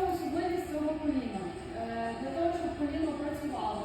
того, щоб виліз цього коліна, е, для того, щоб коліно працювало.